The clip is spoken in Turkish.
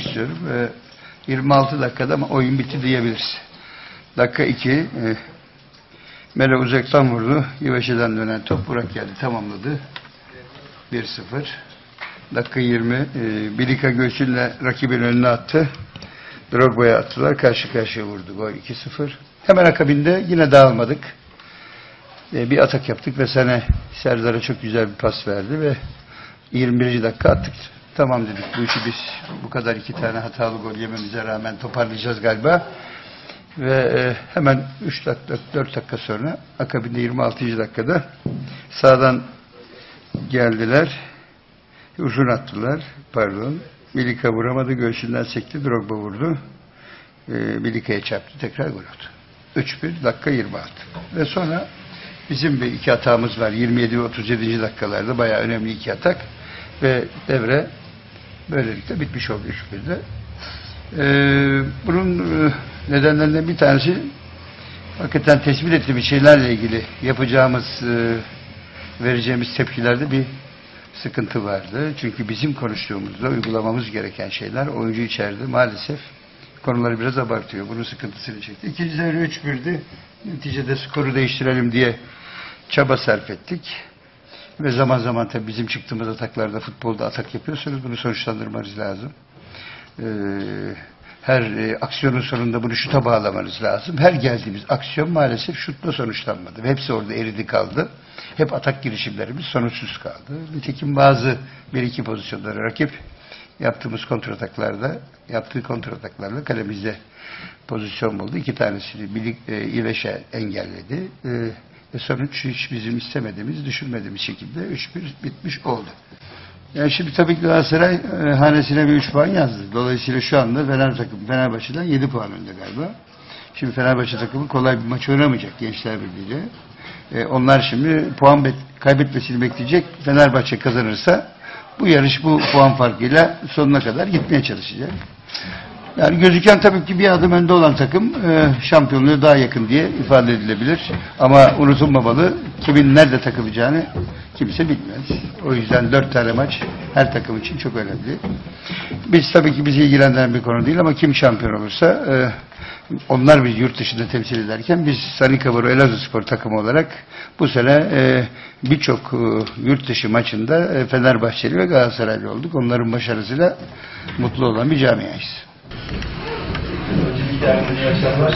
istiyorum. Ee, 26 dakikada ama oyun bitti diyebiliriz. Dakika 2 e, Mele uzaktan vurdu. Yavaşe'den dönen top Burak geldi tamamladı. 1-0. Dakika 20 e, Bilika Göçün'le rakibin önüne attı. Drogba'ya attılar. Karşı karşıya vurdu. Gol 2-0. Hemen akabinde yine dağılmadık. E, bir atak yaptık ve Sene Serdar'a çok güzel bir pas verdi ve 21. dakika attık. Tamam dedik bu işi biz bu kadar iki tane hatalı gol yememize rağmen toparlayacağız galiba. Ve e, hemen 3 dakika 4 dakika sonra akabinde 26. dakikada sağdan geldiler. Uzun attılar. Pardon. Bilika vuramadı. Göğsünden sekti. Drogba vurdu. E, Bilika'ya çarptı. Tekrar gol oldu. 3-1 dakika 26. Ve sonra bizim bir iki hatamız var. 27 ve 37. dakikalarda bayağı önemli iki atak. Ve devre böylelikle bitmiş oldu 3-1'de. Ee, bunun e, nedenlerinden bir tanesi hakikaten tespit ettiğimiz şeylerle ilgili yapacağımız e, vereceğimiz tepkilerde bir sıkıntı vardı. Çünkü bizim konuştuğumuzda uygulamamız gereken şeyler oyuncu içeride maalesef konuları biraz abartıyor. Bunun sıkıntısını çekti. İkinci devre 3-1'di. Neticede skoru değiştirelim diye çaba sarf ettik. Ve zaman zaman tabii bizim çıktığımız ataklarda futbolda atak yapıyorsanız bunu sonuçlandırmanız lazım. Ee, her e, aksiyonun sonunda bunu şuta bağlamanız lazım. Her geldiğimiz aksiyon maalesef şutla sonuçlanmadı. Hepsi orada eridi kaldı. Hep atak girişimlerimiz sonuçsuz kaldı. Nitekim bazı bir iki pozisyonları rakip yaptığımız kontrataklarda yaptığı kontrataklarla kalemizde pozisyon buldu. İki tanesini Bilik, e, İveş'e engelledi. E, ve sonuç hiç bizim istemediğimiz, düşünmediğimiz şekilde 3-1 bitmiş oldu. Yani şimdi tabii ki Galatasaray e, hanesine bir 3 puan yazdı. Dolayısıyla şu anda Fener takım, Fenerbahçe'den 7 puan önde galiba. Şimdi Fenerbahçe takımı kolay bir maç oynamayacak Gençler Birliği'yle. E, onlar şimdi puan bet- kaybetmesini bekleyecek. Fenerbahçe kazanırsa bu yarış bu puan farkıyla sonuna kadar gitmeye çalışacak. Yani gözüken tabii ki bir adım önde olan takım e, şampiyonluğu daha yakın diye ifade edilebilir. Ama unutulmamalı kimin nerede takılacağını kimse bilmez. O yüzden dört tane maç her takım için çok önemli. Biz tabii ki bizi ilgilendiren bir konu değil ama kim şampiyon olursa e, onlar biz yurt dışında temsil ederken biz Sanikaburu Elazığspor takımı olarak bu sene e, birçok e, yurt dışı maçında e, Fenerbahçeli ve Galatasaraylı olduk. Onların başarısıyla mutlu olan bir camiayız. tidak menyelesaikan